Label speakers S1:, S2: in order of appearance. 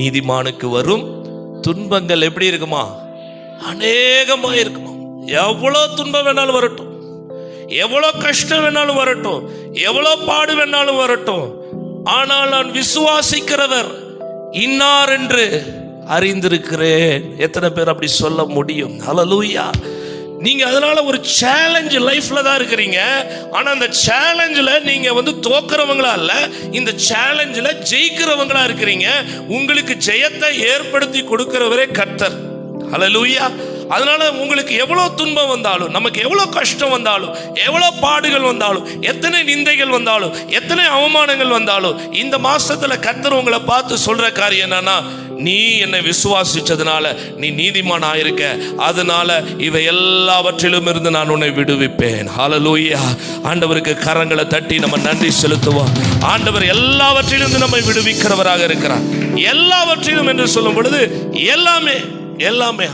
S1: நீதிமானுக்கு வரும் துன்பங்கள் எப்படி இருக்குமா? அநேகமாக இருக்குமா? எவ்வளோ துன்பம் வேணாலும் வரட்டும். எவ்வளோ கஷ்டம் வேணாலும் வரட்டும். எவ்வளோ பாடு வேணாலும் வரட்டும். ஆனால் நான் விசுவாசிக்கிறவர் இன்னார் என்று அறிந்திருக்கிறேன். எத்தனை பேர் அப்படி சொல்ல முடியும்? ஹalleluya நீங்க அதனால ஒரு சேலஞ்சு லைஃப்ல தான் இருக்கிறீங்க. ஆனா அந்த சேலஞ்சில் நீங்க வந்து தோக்குறவங்களா இல்ல இந்த சேலஞ்சில் ஜெயிக்கிறவங்களா இருக்கிறீங்க. உங்களுக்கு ஜெயத்தை ஏற்படுத்தி கொடுக்கிறவரே கர்த்தர். ஹலலூயா அதனால உங்களுக்கு எவ்வளோ துன்பம் வந்தாலும் நமக்கு எவ்வளோ கஷ்டம் வந்தாலும் எவ்வளோ பாடுகள் வந்தாலும் எத்தனை நிந்தைகள் வந்தாலும் எத்தனை அவமானங்கள் வந்தாலும் இந்த மாசத்துல கர்த்தர் உங்களை பார்த்து சொல்ற காரியம் என்னன்னா நீ என்னை விசுவாசிச்சதுனால நீ நீதிமான் ஆயிருக்க அதனால இவை எல்லாவற்றிலும் இருந்து நான் உன்னை விடுவிப்பேன். ஹalleluya ஆண்டவருக்கு கரங்களை தட்டி நம்ம நன்றி செலுத்துவோம். ஆண்டவர் எல்லாவற்றிலிருந்து நம்மை விடுவிக்கிறவராக இருக்கிறார். எல்லாவற்றிலும் என்று சொல்லும் பொழுது எல்லாமே எல்லாமே